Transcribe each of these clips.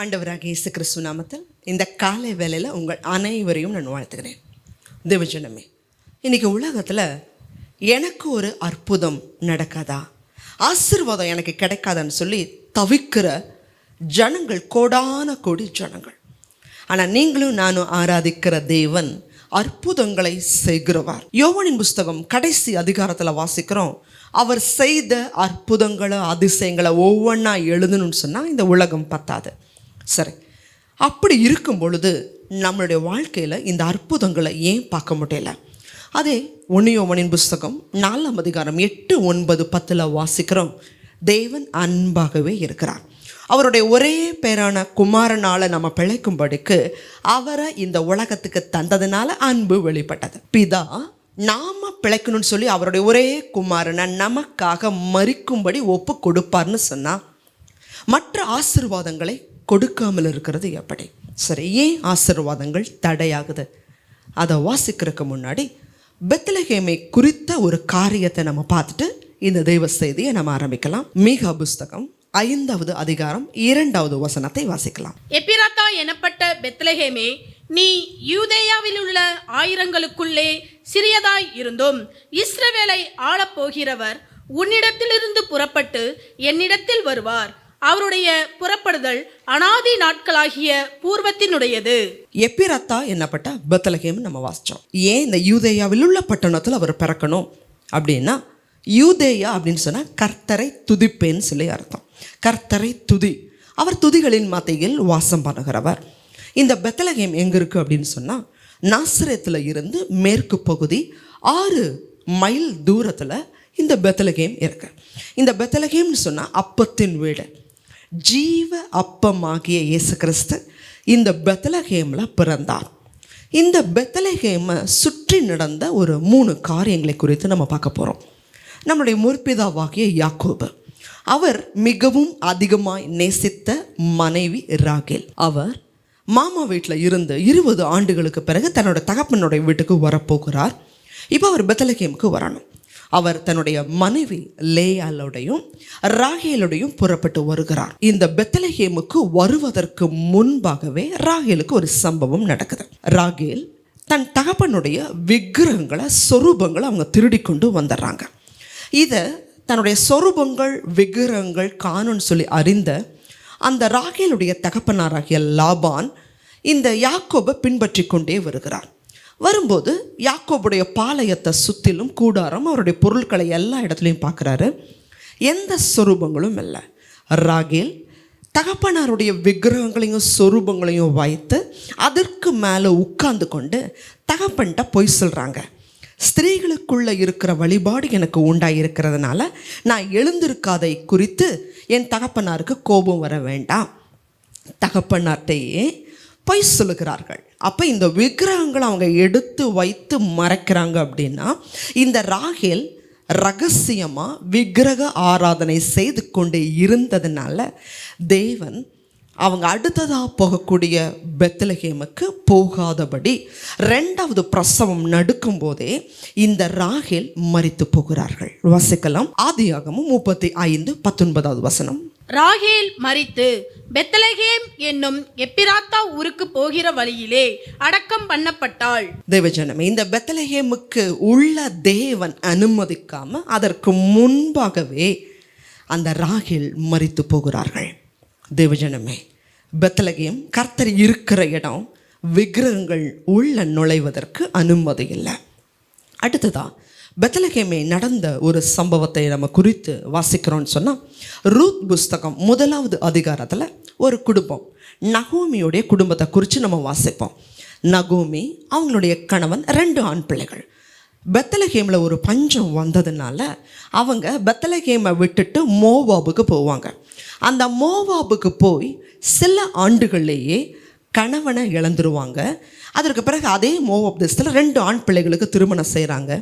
ஆண்டவராக இயேசு கிறிஸ்து நாமத்தில் இந்த காலை வேலையில் உங்கள் அனைவரையும் நான் வாழ்த்துக்கிறேன் தேவஜனமே இன்றைக்கி உலகத்தில் எனக்கு ஒரு அற்புதம் நடக்காதா? ஆசீர்வாதம் எனக்கு கிடைக்காதான்னு சொல்லி தவிக்கிற ஜனங்கள் கோடான கோடி ஜனங்கள். ஆனால் நீங்களும் நானும் ஆராதிக்கிற தேவன் அற்புதங்களை செய்கிறவர். யோவனின் புஸ்தகம் கடைசி அதிகாரத்தில் வாசிக்கிறோம் அவர் செய்த அற்புதங்களை அதிசயங்களை ஒவ்வொன்றா எழுதணும்னு சொன்னால் இந்த உலகம் பத்தாது. சரி. அப்படி இருக்கும் பொழுது நம்மளுடைய வாழ்க்கையில் இந்த அற்புதங்களை ஏன் பார்க்க முடியல அதே ஒன்னியோவனின் புஸ்தகம் நாலாம் அதிகாரம் எட்டு ஒன்பது பத்தில் வாசிக்கிறோம். தேவன் அன்பாகவே இருக்கிறார். அவருடைய ஒரே பேரான குமாரனால நம்ம பிழைக்கும்படிக்கு அவரை இந்த உலகத்துக்கு தந்ததுனால அன்பு வெளிப்பட்டது. பிதா நாம் பிழைக்கணும்னு சொல்லி அவருடைய ஒரே குமாரனை நமக்காக மறிக்கும்படி ஒப்பு கொடுப்பார்னு சொன்னால் மற்ற ஆசிர்வாதங்களை கொடுக்காமல் இருக்கிறது எப்படி? சரி ஏன் ஆசிர்வாதங்கள் தடையாகுது? அதை வாசிக்கிறதுக்கு முன்னாடி பெத்லஹேமை குறித்த ஒரு காரியத்தை நம்ம பார்த்துட்டு இந்த தெய்வ செய்தியை நம்ம ஆரம்பிக்கலாம். மீகா புஸ்தகம் ஐந்தாவது அதிகாரம் இரண்டாவது வசனத்தை வாசிக்கலாம். எப்பிராத்தா எனப்பட்ட பெத்லஹேமே நீ யூதேயாவில் உள்ள ஆயிரங்களுக்குள்ளே சிறியதாய் இருந்தும். இஸ்ரவேலை ஆளப் போகிறவர் உன்னிடத்திலிருந்து புறப்பட்டு என்னிடத்தில் வருவார். அவருடைய புறப்படுதல் அனாதி நாட்களாகிய பூர்வத்தினுடையது. எப்பிரத்தா என்னப்பட்ட பெத்தலகேம் நம்ம வாசித்தோம் ஏன் இந்த யூதேயாவில் உள்ள பட்டணத்தில் அவர் பிறக்கணும்? அப்படின்னா யூதேயா அப்படின்னு சொன்னால் கர்த்தரை துதிப்பேன்னு சொல்லி அர்த்தம். கர்த்தரை துதி. அவர் துதிகளின் மத்தியில் வாசம் பண்ணுகிறவர். இந்த பெத்தலகேம் எங்கே இருக்குது அப்படின்னு சொன்னால் நாசிரியத்தில் இருந்து மேற்கு பகுதி ஆறு மைல் தூரத்தில் இந்த பெத்தலகேம் இருக்கு. இந்த பெத்தலகேம்னு சொன்னால் அப்பத்தின் வீடு. ஜீவ அப்பமாகிய இயேசு கிறிஸ்து இந்த பெத்தலஹேமில் பிறந்தார். இந்த பெத்தலஹேமை சுற்றி நடந்த ஒரு மூணு காரியங்களை குறித்து நம்ம பார்க்க போகிறோம் நம்முடைய முற்பிதாவாகிய யாக்கோபு. அவர் மிகவும் அதிகமாய் நேசித்த மனைவி ராகேல். அவர் மாமா வீட்டில் இருந்து இருபது ஆண்டுகளுக்கு பிறகு தன்னோட தகப்பனுடைய வீட்டுக்கு வரப்போகிறார். இப்போ அவர் பெத்தலகேமுக்கு வரணும். அவர் தன்னுடைய மனைவி லேயாலோடையும் ராகேலோடையும் புறப்பட்டு வருகிறார். இந்த பெத்தலஹேமுக்கு வருவதற்கு முன்பாகவே ராகேலுக்கு ஒரு சம்பவம் நடக்குது. ராகேல் தன் தகப்பனுடைய விக்கிரகங்களை சொரூபங்களை அவங்க திருடி கொண்டு வந்துடுறாங்க இதை தன்னுடைய சொரூபங்கள் விக்கிரகங்கள் காணும்னு சொல்லி அறிந்த அந்த ராகேலுடைய தகப்பனாராகிய லாபான் இந்த யாக்கோபை பின்பற்றி கொண்டே வருகிறார். வரும்போது யாக்கோபுடைய பாளையத்தை சுற்றிலும் கூடாரம் அவருடைய பொருட்களை எல்லா இடத்துலையும் பார்க்குறாரு. எந்த சொரூபங்களும் இல்லை. ராகேல் தகப்பனாருடைய விக்கிரகங்களையும் சொரூபங்களையும் வைத்து அதற்கு மேலே உட்கார்ந்து கொண்டு தகப்பன்கிட்ட பொய் சொல்கிறாங்க ஸ்திரீகளுக்குள்ளே இருக்கிற வழிபாடு எனக்கு உண்டாயிருக்கிறதுனால நான் எழுந்திருக்காதை குறித்து என் தகப்பனாருக்கு கோபம் வர வேண்டாம். தகப்பனார்ட்டையே பொய் சொல்லுகிறார்கள். அப்போ இந்த விக்கிரகங்களை அவங்க எடுத்து வைத்து மறைக்கிறாங்க அப்படின்னா இந்த ராகேல் ரகசியமாக விக்கிரக ஆராதனை செய்து கொண்டு இருந்ததுனால தேவன் அவங்க அடுத்ததாக போகக்கூடிய பெத்லகேமுக்கு போகாதபடி ரெண்டாவது பிரசவம் நடக்கும் போதே இந்த ராகில் மறித்து போகிறார்கள். வசிக்கலாம். ஆதியாகமும் முப்பத்தி ஐந்து பத்தொன்பதாவது வசனம். ராகேல் மறித்து பெத்லகேம் என்னும் எப்பிராத்தா ஊருக்கு போகிற வழியிலே அடக்கம் பண்ணப்பட்டாள். தேவஜனமே இந்த பெத்தலகேமுக்கு உள்ள தேவன் அனுமதிக்காம அதற்கு முன்பாகவே அந்த ராகில் மறித்து போகிறார்கள். தேவஜனமே பெத்தலகேம் கர்த்தர் இருக்கிற இடம் விக்கிரகங்கள் உள்ள நுழைவதற்கு அனுமதி இல்லை. அடுத்ததான் பெத்தலகேமே நடந்த ஒரு சம்பவத்தை நம்ம குறித்து வாசிக்கிறோம்னு சொன்னால் ரூத் புஸ்தகம் முதலாவது அதிகாரத்தில் ஒரு குடும்பம். நகோமியுடைய குடும்பத்தை குறித்து நம்ம வாசிப்போம். நகோமி அவங்களுடைய கணவன் ரெண்டு ஆண் பிள்ளைகள். பெத்தலகேமில் ஒரு பஞ்சம் வந்ததுனால அவங்க பெத்தலகேமை விட்டுட்டு மோவாபுக்கு போவாங்க. அந்த மோவாபுக்கு போய் சில ஆண்டுகள்லேயே கணவனை இழந்துருவாங்க. அதற்கு பிறகு அதே மோவாப் தேசத்தில் ரெண்டு ஆண் பிள்ளைகளுக்கு திருமணம் செய்கிறாங்க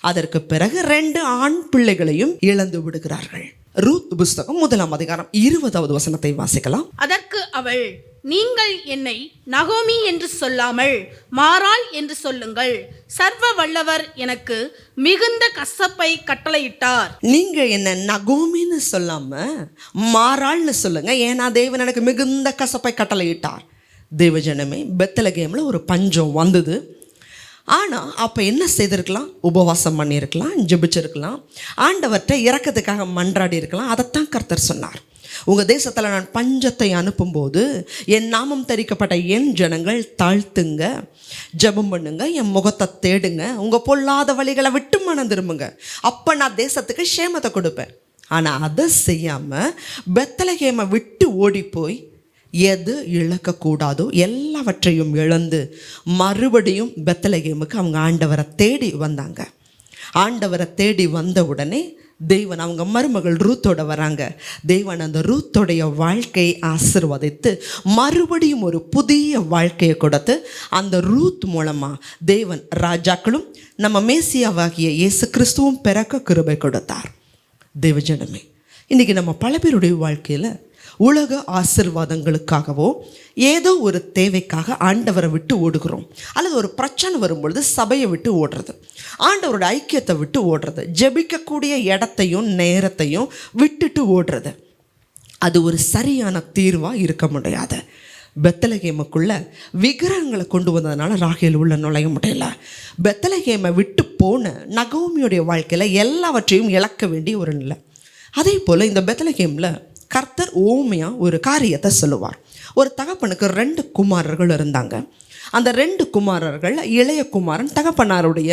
அதற்கு பிறகு ரெண்டு ஆண் பிள்ளைகளையும் இழந்து விடுகிறார்கள். ரூத் புஸ்தகம் முதலாம் அதிகாரம் இருபதாவது வசனத்தை வாசிக்கலாம். அதற்கு அவள் நீங்கள் என்னை நகோமி என்று சொல்லாமல் மாறாள் என்று சொல்லுங்கள். சர்வ வல்லவர் எனக்கு மிகுந்த கசப்பை கட்டளையிட்டார். நீங்க என்ன நகோமின்னு சொல்லாம மாறாள்னு சொல்லுங்க. ஏன்னா தேவன் எனக்கு மிகுந்த கசப்பை கட்டளையிட்டார். தேவஜனமே பெத்தலகேமில் ஒரு பஞ்சம் வந்தது. ஆனால் அப்போ என்ன செய்திருக்கலாம்? உபவாசம் பண்ணியிருக்கலாம் ஜெபிச்சிருக்கலாம். ஆண்டவர்கிட்ட இறக்கத்துக்காக மன்றாடி இருக்கலாம் அதைத்தான் கர்த்தர் சொன்னார். உங்கள் தேசத்தில் நான் பஞ்சத்தை அனுப்பும்போது என் நாமம் தரிக்கப்பட்ட என் ஜனங்கள் தாழ்த்துங்க ஜெபம் பண்ணுங்க என் முகத்தை தேடுங்க உங்கள் பொல்லாத வழிகளை விட்டு மனம் திரும்புங்க. அப்போ நான் தேசத்துக்கு க்ஷேமத்தை கொடுப்பேன். ஆனால் அதை செய்யாமல் பெத்தலகேமை விட்டு ஓடி போய் எது இழக்கக்கூடாதோ எல்லாவற்றையும் இழந்து மறுபடியும் பெத்தலகேமுக்கு அவங்க ஆண்டவரை தேடி வந்தாங்க. ஆண்டவரை தேடி வந்த உடனே தெய்வன் அவங்க மருமகள் ரூத்தோட வராங்க. தெய்வன் அந்த ரூத்தோடைய வாழ்க்கையை ஆசிர்வதித்து மறுபடியும் ஒரு புதிய வாழ்க்கையை கொடுத்து அந்த ரூத் மூலமாக தேவன் ராஜாக்களும் நம்ம மேசியாவாகிய இயேசு கிறிஸ்துவும் பிறக்க கிருபை கொடுத்தார். தேவஜனமே இன்றைக்கி நம்ம பல பேருடைய வாழ்க்கையில் உலக ஆசிர்வாதங்களுக்காகவோ ஏதோ ஒரு தேவைக்காக ஆண்டவரை விட்டு ஓடுகிறோம். அல்லது ஒரு பிரச்சனை வரும்பொழுது சபையை விட்டு ஓடுறது. ஆண்டவரோட ஐக்கியத்தை விட்டு ஓடுறது. ஜெபிக்கக்கூடிய இடத்தையும் நேரத்தையும் விட்டுட்டு ஓடுறது. அது ஒரு சரியான தீர்வாக இருக்க முடியாது. பெத்தலகேமுக்குள்ள விக்கிரகங்களை கொண்டு வந்ததுனால ராகேல் உள்ள நுழைய முடியல. பெத்தலகேமை விட்டு போன நகோமியுடைய வாழ்க்கையில் எல்லாவற்றையும் இழக்க வேண்டிய ஒரு நிலை. அதே போல் இந்த பெத்தலகேமில் கர்த்தர் ஓமையாக ஒரு காரியத்தை சொல்லுவார். ஒரு தகப்பனுக்கு ரெண்டு குமாரர்கள் இருந்தாங்க. அந்த ரெண்டு குமாரர்கள் இளைய குமாரன் தகப்பனாருடைய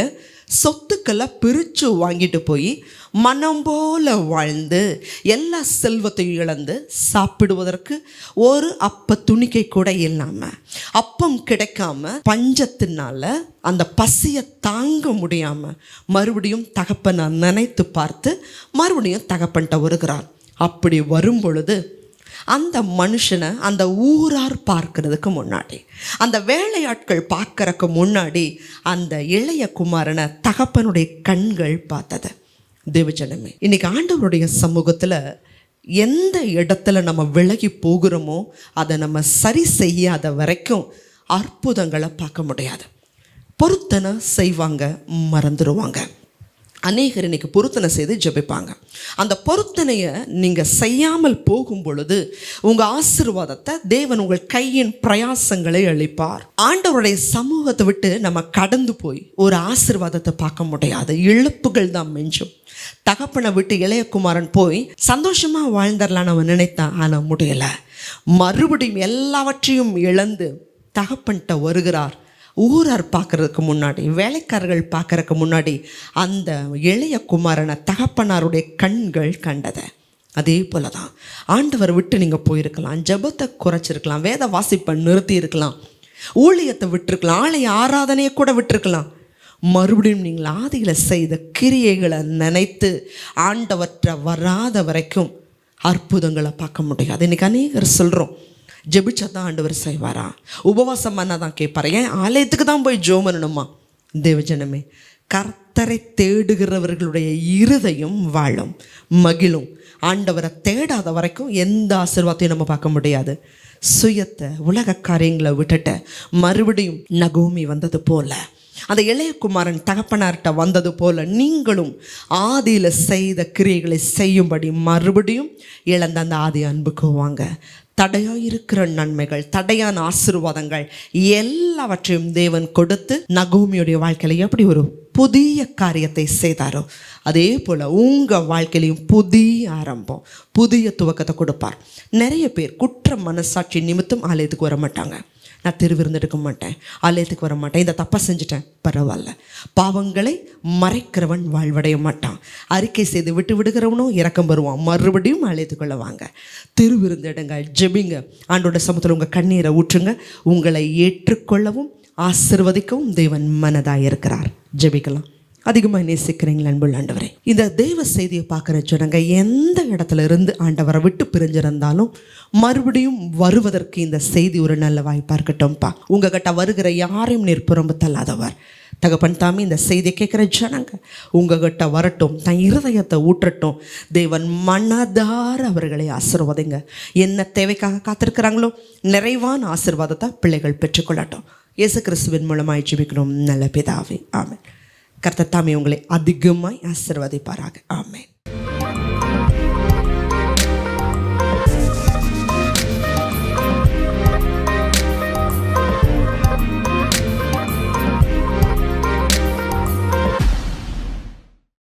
சொத்துக்களை பிரித்து வாங்கிட்டு போய் மனம் போல வாழ்ந்து எல்லா செல்வத்தையும் இழந்து சாப்பிடுவதற்கு ஒரு அப்ப துணிக்கை கூட இல்லாமல் அப்பம் கிடைக்காம பஞ்சத்தினால அந்த பசியை தாங்க முடியாமல் மறுபடியும் தகப்பனை நினைத்து பார்த்து மறுபடியும் தகப்பன்ட்ட வருகிறார் அப்படி வரும் பொழுது அந்த மனுஷனை அந்த ஊரார் பார்க்கறதுக்கு முன்னாடி அந்த வேலையாட்கள் பார்க்கறதுக்கு முன்னாடி அந்த இளைய குமாரனை தகப்பனுடைய கண்கள் பார்த்தது. தேவஜனமே இன்னைக்கு ஆண்டவருடைய சமூகத்தில் எந்த இடத்துல நம்ம விலகி போகிறோமோ அதை நம்ம சரி செய்யாத வரைக்கும் அற்புதங்களை பார்க்க முடியாது. பொருத்தனை செய்வாங்க மறந்துடுவாங்க அநேகர் இன்னைக்கு பொருத்தனை செய்து ஜெபிப்பாங்க. அந்த பொருத்தனையை நீங்கள் செய்யாமல் போகும் பொழுது உங்கள் ஆசீர்வாதத்தை தேவன் உங்கள் கையின் பிரயாசங்களை அளிப்பார். ஆண்டவருடைய சமூகத்தை விட்டு நம்ம கடந்து போய் ஒரு ஆசிர்வாதத்தை பார்க்க முடியாது. இழப்புகள் தான் மிஞ்சும். தகப்பனை விட்டு இளையகுமாரன் போய் சந்தோஷமாக வாழ்ந்துடலான்னு அவன் நினைத்தான் ஆனால் முடியலை. மறுபடியும் எல்லாவற்றையும் இழந்து தகப்பன்கிட்ட வருகிறார். ஊரார் பார்க்கறதுக்கு முன்னாடி வேலைக்காரர்கள் பார்க்குறதுக்கு முன்னாடி அந்த இளைய குமாரனை தகப்பனாருடைய கண்கள் கண்டதை. அதே போல தான் ஆண்டவர் விட்டு நீங்கள் போயிருக்கலாம் ஜெபத்தை குறைச்சிருக்கலாம் வேத வாசிப்பை நிறுத்தி இருக்கலாம் ஊழியத்தை விட்டுருக்கலாம் ஆலய ஆராதனையை கூட விட்டுருக்கலாம். மறுபடியும் நீங்கள் ஆதியில் செய்த கிரியைகளை நினைத்து ஆண்டவற்றை வராத வரைக்கும் அற்புதங்களை பார்க்க முடியாது. இன்றைக்கி அநேகர் சொல்கிறோம் ஜெபிச்சா தான் ஆண்டவர் செய்வாரா உபவாசம் பண்ணால் தான் கேட்பார் ஏன்? ஆலயத்துக்கு தான் போய் ஜோம் பண்ணணுமா? தேவஜனமே கர்த்தரை தேடுகிறவர்களுடைய இருதையும் வாழும் மகிழும். ஆண்டவரை தேடாத வரைக்கும் எந்த ஆசீர்வாதத்தையும் நம்ம பார்க்க முடியாது. சுயத்தை உலக காரியங்களை விட்டுட்ட மறுபடியும் நகோமி வந்தது போல அந்த இளையகுமாரன் தகப்பனார்கிட்ட வந்தது போல நீங்களும் ஆதியில் செய்த கிரியைகளை செய்யும்படி மறுபடியும் இழந்த அந்த ஆதி அன்புக்கு வாங்க. தடையாக இருக்கிற நன்மைகள் தடையான ஆசீர்வாதங்கள் எல்லாவற்றையும் தேவன் கொடுத்து நகோமியுடைய வாழ்க்கையில் எப்படி ஒரு புதிய காரியத்தை செய்தாரோ அதே போல் உங்கள் வாழ்க்கையிலையும் புதிய ஆரம்பம் புதிய துவக்கத்தை கொடுப்பார். நிறைய பேர் குற்ற மனசாட்சி நிமித்தம் ஆலயத்துக்கு வர மாட்டாங்க. நான் திருவிருந்து எடுக்க மாட்டேன். ஆலயத்துக்கு வர மாட்டேன். இந்த தப்பை செஞ்சுட்டேன். பரவாயில்ல. பாவங்களை மறைக்கிறவன் வாழ்வடைய மாட்டான். அறிக்கை செய்து விட்டு விடுகிறவனும் இறக்கம் வருவான் மறுபடியும் ஆலயத்துக்குள்ளே வாங்க. திருவிருந்தெடுங்க ஜெபிங்க. ஆண்டோட சமூகத்தில் உங்கள் கண்ணீரை ஊற்றுங்க. உங்களை ஏற்றுக்கொள்ளவும் ஆசிர்வதிக்கவும் தேவன் மனதாக இருக்கிறார். ஜெபிக்கலாம். அதிகமாக நேசிக்கிறீங்களா அன்புள்ள ஆண்டவரே. இந்த தெய்வ செய்தியை பார்க்குற ஜனங்க எந்த இடத்துல இருந்து ஆண்டவரை விட்டு பிரிஞ்சிருந்தாலும் மறுபடியும் வருவதற்கு இந்த செய்தி ஒரு நல்ல வாய்ப்பாக இருக்கட்டும்ப்பா. உங்ககிட்ட வருகிற யாரையும் நிற்புறம்பு தள்ளாதவர் தகப்பன் தாமி இந்த செய்தியை கேட்குற ஜனங்க உங்ககிட்ட வரட்டும் தன் இருதயத்தை ஊற்றட்டும். தேவன் மனதார அவர்களை ஆசிர்வதிங்க. என்ன தேவைக்காக காத்திருக்கிறாங்களோ நிறைவான ஆசிர்வாதத்தை பிள்ளைகள் பெற்றுக்கொள்ளட்டும். இயேசு கிறிஸ்துவின் மூலமாக ஜிபிக்கணும் நல்ல பிதாவே. ஆமாம் கர்த்தர் தாமே உங்களை அதிகமாய் ஆசிர்வதிப்பாராக. ஆமேன்.